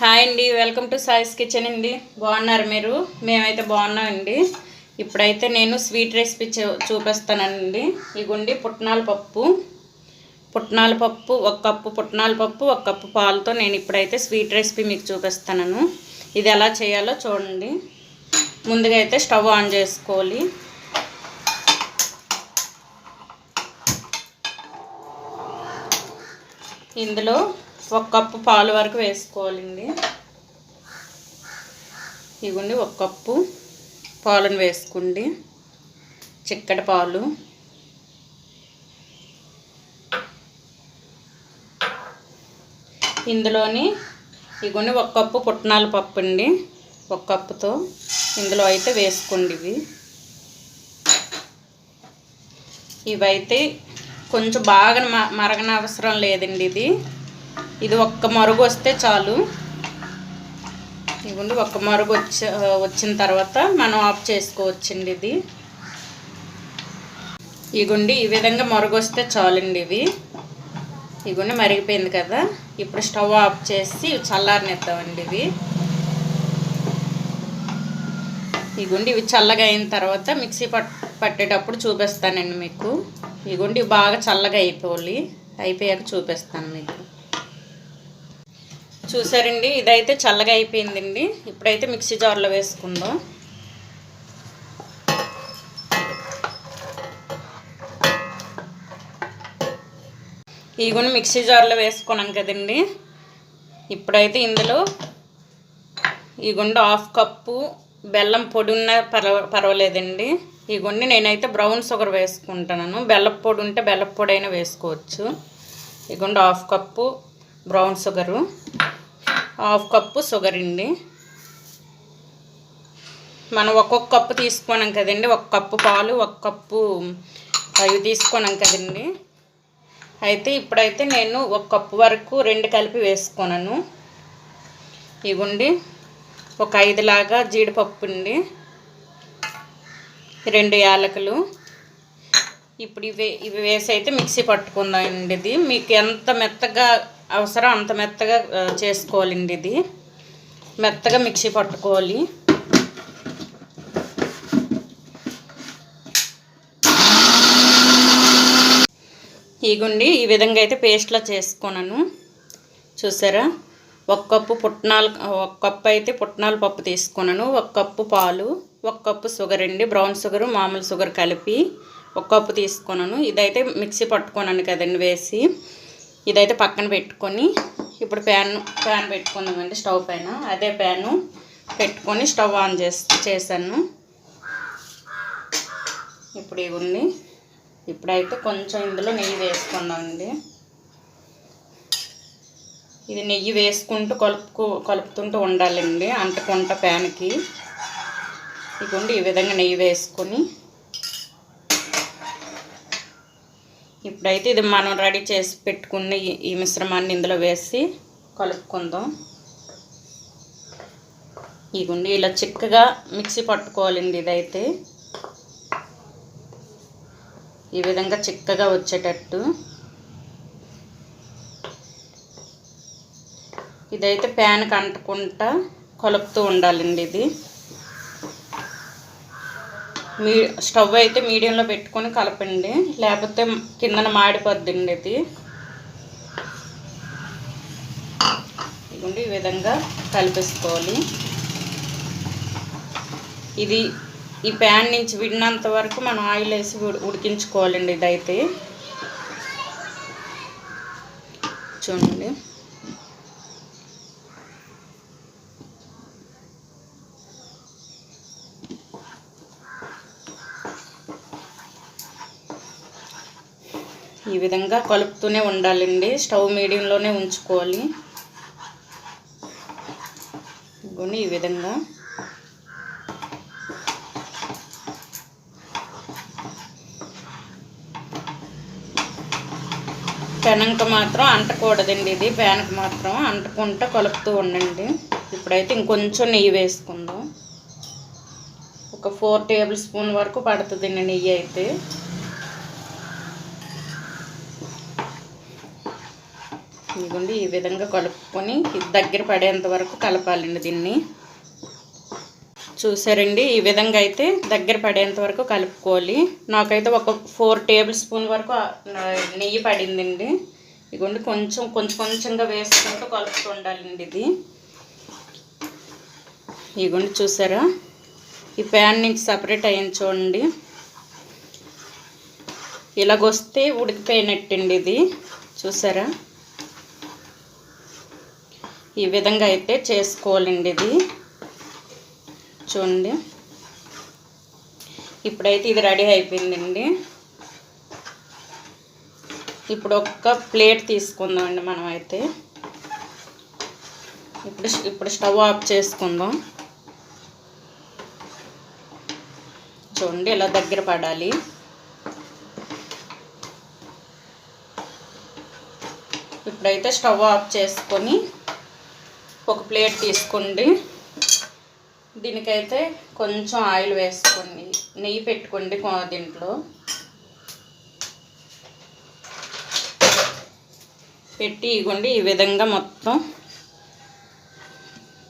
Hi అండి welcome to సాయిస్ kitchen అండి. బాగున్నారు మీరు? మేమైతే బాగున్నామండి. ఇప్పుడైతే నేను స్వీట్ రెసిపీ చూ చూపిస్తానండి. ఇగుండి పుట్నాల పప్పు. పుట్నాల పప్పు ఒక కప్పు పుట్నాల పప్పు ఒక కప్పు పాలతో నేను ఇప్పుడైతే స్వీట్ రెసిపీ మీకు చూపిస్తాను ఇది ఎలా చేయాలో చూడండి. ముందుగా అయితే స్టవ్ ఆన్ చేసుకోవాలి. ఇందులో ఒక కప్పు పాలు వరకు వేసుకోవాలండి. ఇవ్వండి ఒక కప్పు పాలను వేసుకోండి. చిక్కటి పాలు. ఇందులోని ఇగోండి ఒక కప్పు పుట్నాల పప్పు అండి. ఒక కప్పుతో ఇందులో అయితే వేసుకోండి ఇవి. ఇవైతే కొంచెం బాగా మ- మరగన అవసరం లేదండి ఇది. ఇది ఒక్క మరుగు వస్తే చాలు. ఇవ్వండి ఒక్క మరుగు వచ్చి వచ్చిన తర్వాత మనం ఆఫ్ చేసుకోవచ్చండి ఇది. ఇగుండి ఈ విధంగా మరుగు వస్తే చాలండి ఇవి. ఇగుండి మరిగిపోయింది కదా. ఇప్పుడు స్టవ్ ఆఫ్ చేసి చల్లారనిద్దామండి ఇవి. ఇగుండి ఇవి చల్లగా అయిన తర్వాత మిక్సీ పట్ పట్టేటప్పుడు చూపిస్తానండి మీకు. ఇగుండి ఇవి బాగా చల్లగా అయిపోవాలి. అయిపోయాక చూపిస్తాను మీకు. చూసారండి ఇదైతే చల్లగా అయిపోయిందండి. ఇప్పుడైతే మిక్సీ జార్లో వేసుకుందాం. ఇగుండి మిక్సీ జార్లో వేసుకున్నాం కదండి. ఇప్పుడైతే ఇందులో ఈ గుండె హాఫ్ కప్పు బెల్లం పొడి ఉన్న పర్వ పర్వాలేదండి. ఈ గుండె నేనైతే బ్రౌన్ షుగర్ వేసుకుంటున్నాను. బెల్లం పొడి ఉంటే బెల్లం పొడి అయినా వేసుకోవచ్చు. ఈ గుండె half cup brown sugar. Half cup sugar అండి. మనం ఒక్కొక్క కప్పు తీసుకున్నాం కదండి. ఒక కప్పు పాలు ఒక కప్పు అవి తీసుకున్నాం కదండి. అయితే ఇప్పుడైతే నేను ఒక కప్పు వరకు రెండు కలిపి వేసుకున్నాను ఇవ్వండి. ఒక ఐదులాగా జీడిపప్పు అండి. రెండు యాలకులు. ఇప్పుడు ఇవి ఇవి వేసి అయితే మిక్సీ పట్టుకుందామండి ఇది. మీకు ఎంత మెత్తగా అవసరం అంత మెత్తగా చేసుకోవాలండి ఇది. మెత్తగా మిక్సీ పట్టుకోవాలి. ఇగుండి ఈ విధంగా అయితే పేస్ట్లా చేసుకున్నాను చూసారా? ఒక కప్పు పుట్నాలు ఒక కప్పు అయితే పుట్నాల పప్పు తీసుకున్నాను ఒక కప్పు పాలు ఒక కప్పు షుగర్ అండి. బ్రౌన్ షుగర్ మామూలు షుగర్ కలిపి ఒక కప్పు తీసుకున్నాను ఇదైతే మిక్సీ పట్టుకున్నాను కదండి వేసి. ఇదైతే పక్కన పెట్టుకొని ఇప్పుడు ప్యాన్ ప్యాన్ పెట్టుకుందామండి స్టవ్ పైన. అదే ప్యాను పెట్టుకొని స్టవ్ ఆన్ చేసి చేశాను. ఇప్పుడు ఇవి ఉంది. ఇప్పుడైతే కొంచెం ఇందులో నెయ్యి వేసుకుందామండి. ఇది నెయ్యి వేసుకుంటూ కలుపుకు కలుపుతుంటూ ఉండాలండి. అంటకుంట ప్యాన్కి. ఇదిగోండి ఈ విధంగా నెయ్యి వేసుకొని ఇప్పుడైతే ఇది మనం రెడీ చేసి పెట్టుకున్న ఈ- మిశ్రమాన్ని ఇందులో వేసి కలుపుకుందాం. ఇగుండి ఇలా చిక్కగా మిక్సీ పట్టుకోవాలండి ఇదైతే. ఈ విధంగా చిక్కగా వచ్చేటట్టు. ఇదైతే ప్యాన్కి అంటకుండా కలుపుతూ ఉండాలండి ఇది. మీ స్టవ్ అయితే మీడియంలో పెట్టుకొని కలపండి. లేకపోతే కిందన మాడిపోద్దండి ఇది. ఇదిగోండి ఈ విధంగా కలిపేసుకోవాలి. ఇది ఈ ప్యాన్ నుంచి విడినంత వరకు మనం ఆయిల్ వేసి ఉడికించుకోవాలండి ఇదైతే. చూడండి. ఈ విధంగా కలుపుతూనే ఉండాలండి. స్టవ్ మీడియంలోనే ఉంచుకోవాలి. ఇదిగోని ఈ విధంగా. పెనంక మాత్రం అంటకూడదండి ఇది. పెనక మాత్రం అంటకుంటా కలుపుతూ ఉండండి. ఇప్పుడైతే ఇంకొంచెం నెయ్యి వేసుకుందాం. ఒక ఫోర్ టేబుల్ స్పూన్ వరకు పడుతుందండి నెయ్యి అయితే. ఇదిగోండి ఈ విధంగా కలుపుకొని దగ్గర పడేంత వరకు కలపాలండి దీన్ని. చూసారండి ఈ విధంగా అయితే దగ్గర పడేంత వరకు కలుపుకోవాలి. నాకైతే ఒక ఫోర్ టేబుల్ స్పూన్ వరకు నెయ్యి పడిందండి. ఇదిగోండి కొంచెం కొంచెం కొంచెంగా వేసుకుంటూ కలుపుతూ ఉండాలండి ఇది. ఇదిగోండి చూసారా? ఈ ప్యాన్ నుంచి సపరేట్ అయ్యింది చూడండి. ఇలాగొస్తే ఉడికిపోయినట్టండి ఇది. చూసారా? ఈ విధంగా అయితే చేసుకోవాలండి ఇది. చూడండి. ఇప్పుడైతే ఇది రెడీ అయిపోయిందండి. ఇప్పుడు ఒక్క ప్లేట్ తీసుకుందామండి మనం అయితే ఇప్పుడు ఇప్పుడు స్టవ్ ఆఫ్ చేసుకుందాం. చూడండి ఇలా దగ్గర పడాలి. ఇప్పుడైతే స్టవ్ ఆఫ్ చేసుకొని ఒక ప్లేట్ తీసుకోండి. దీనికైతే కొంచెం ఆయిల్ వేసుకోండి. నెయ్యి పెట్టుకోండి దీంట్లో. పెట్టి ఇగోండి ఈ విధంగా మొత్తం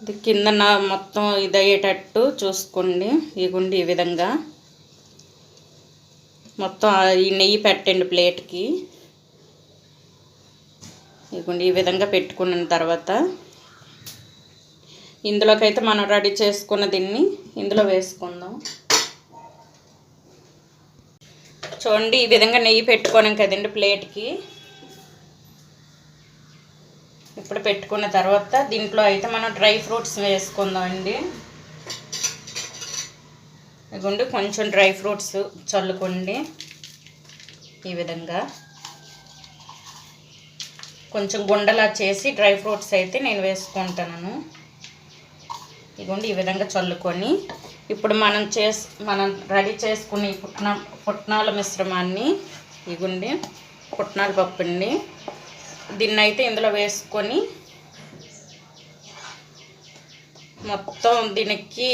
కింద కిందన మొత్తం ఇదయ్యేటట్టు చూసుకోండి. ఇగోండి ఈ విధంగా. మొత్తం ఈ నెయ్యి పెట్టండి ప్లేట్కి. ఇదిగోండి ఈ విధంగా పెట్టుకున్న తర్వాత ఇందులోకైతే మనం రెడీ చేసుకున్న దీన్ని ఇందులో వేసుకుందాం. చూడండి ఈ విధంగా నెయ్యి పెట్టుకోనాం కదండి ప్లేట్కి. ఇప్పుడు పెట్టుకున్న తర్వాత దీంట్లో అయితే మనం డ్రై ఫ్రూట్స్ వేసుకుందాం అండి ఇదిగోండి కొంచెం డ్రై ఫ్రూట్స్ చల్లుకోండి. ఈ విధంగా. కొంచెం గుండలా చేసి డ్రై ఫ్రూట్స్ అయితే నేను వేసుకుంటాను. ఇదిగోండి ఈ విధంగా చల్లుకొని ఇప్పుడు మనం చేసి మనం రెడీ చేసుకున్న ఈ పుట్నాల మిశ్రమాన్ని ఇగుండి పుట్నాల పప్పు అండి దీన్ని అయితే ఇందులో వేసుకొని మొత్తం దీనికి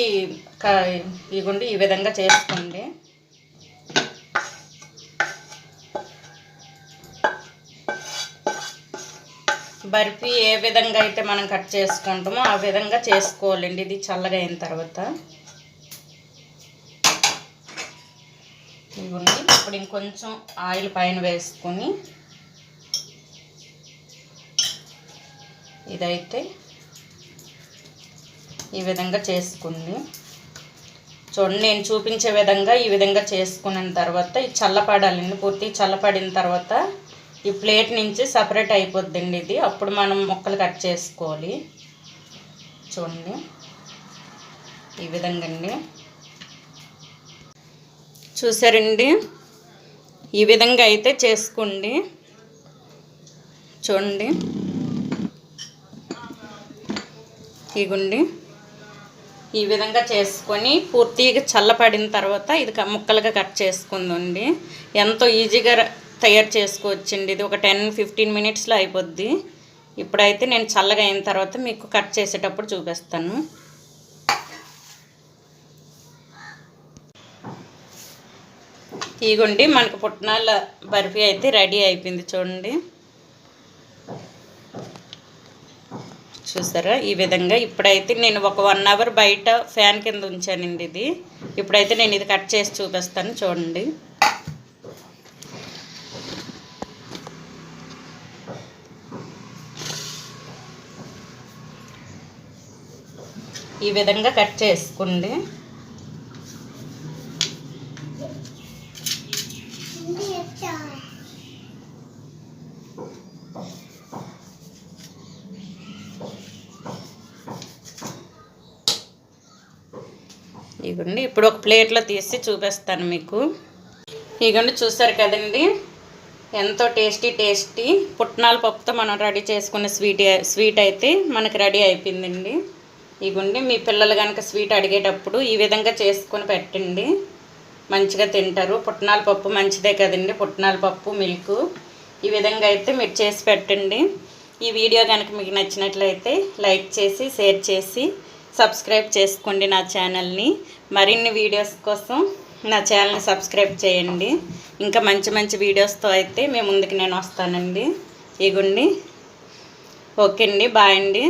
క- ఇగుండి ఈ విధంగా చేసుకోండి. బర్ఫీ ఏ విధంగా అయితే మనం కట్ చేసుకుంటామో ఆ విధంగా చేసుకోవాలండి. ఇది చల్లగా అయిన తర్వాత. ఇవ్వండి. ఇప్పుడు ఇంకొంచెం ఆయిల్ పైన వేసుకొని ఇదైతే ఈ విధంగా చేసుకోండి. చూడండి నేను చూపించే విధంగా ఈ విధంగా చేసుకున్న తర్వాత ఇది చల్లపడాలండి. పూర్తి చల్లపడిన తర్వాత ఈ ప్లేట్ నుంచి సపరేట్ అయిపోద్దండి ఇది. అప్పుడు మనం ముక్కలు కట్ చేసుకోవాలి. చూడండి. ఈ విధంగా అండి చూసారండి? ఈ విధంగా అయితే చేసుకోండి. చూడండి. ఇగుండి. ఈ విధంగా చేసుకొని పూర్తిగా చల్లపడిన తర్వాత ఇది ముక్కలుగా కట్ చేసుకుందండి ఎంతో ఈజీగా తయారు చేసుకోవచ్చండి. ఇది ఒక టెన్ ఫిఫ్టీన్ మినిట్స్లో అయిపోద్ది. ఇప్పుడైతే నేను చల్లగా అయిన తర్వాత మీకు కట్ చేసేటప్పుడు చూపిస్తాను. ఇగోండి మనకు పుట్నాల బర్ఫీ అయితే రెడీ అయిపోయింది చూడండి. చూసారా? ఈ విధంగా ఇప్పుడైతే నేను ఒక వన్ అవర్ బయట ఫ్యాన్ కింద ఉంచానండి ఇది. ఇప్పుడైతే నేను ఇది కట్ చేసి చూపిస్తాను చూడండి. ఈ విధంగా కట్ చేసుకోండి ఇగోండి ఇప్పుడు ఒక ప్లేట్లో తీసి చూపిస్తాను మీకు. ఇగోండి చూసారు కదండి? ఎంతో టేస్టీ టేస్టీ పుట్నాల పప్పుతో మనం రెడీ చేసుకున్న స్వీట్ స్వీట్ అయితే మనకి రెడీ అయిపోయిందండి. ఇగుండి మీ పిల్లలు కనుక స్వీట్ అడిగేటప్పుడు ఈ విధంగా చేసుకొని పెట్టండి. మంచిగా తింటారు. పుట్నాల పప్పు మంచిదే కదండి. పుట్నాల పప్పు మిల్క్ ఈ విధంగా అయితే మీరు చేసి పెట్టండి. ఈ వీడియో కనుక మీకు నచ్చినట్లయితే లైక్ చేసి షేర్ చేసి సబ్స్క్రైబ్ చేసుకోండి నా ఛానల్ని. మరిన్ని వీడియోస్ కోసం నా ఛానల్ని సబ్స్క్రైబ్ చేయండి. ఇంకా మంచి మంచి వీడియోస్తో అయితే మేము ముందుకు నేను వస్తానండి. ఇగుండి. ఓకే అండి బాయ్ అండి.